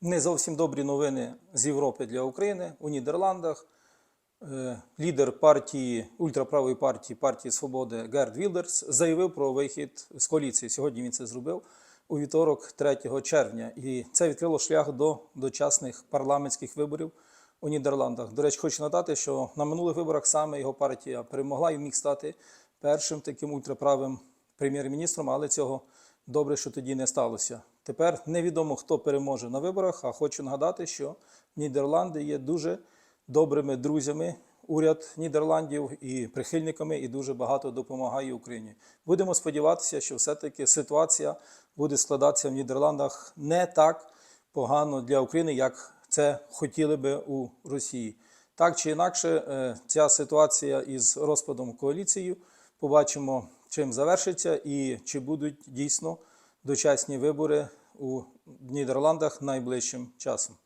Не зовсім добрі новини з Європи для України у Нідерландах. Е, Лідер партії ультраправої партії партії Свободи Герд Вілдерс заявив про вихід з коаліції. Сьогодні він це зробив у вівторок, 3 червня, і це відкрило шлях до дочасних парламентських виборів у Нідерландах. До речі, хочу надати, що на минулих виборах саме його партія перемогла і міг стати першим таким ультраправим прем'єр-міністром, але цього добре, що тоді не сталося. Тепер невідомо, хто переможе на виборах. А хочу нагадати, що Нідерланди є дуже добрими друзями. Уряд Нідерландів і прихильниками і дуже багато допомагає Україні. Будемо сподіватися, що все-таки ситуація буде складатися в Нідерландах не так погано для України, як це хотіли би у Росії. Так чи інакше, е, ця ситуація із розпадом коаліції побачимо, чим завершиться і чи будуть дійсно дочасні вибори у Нідерландах найближчим часом.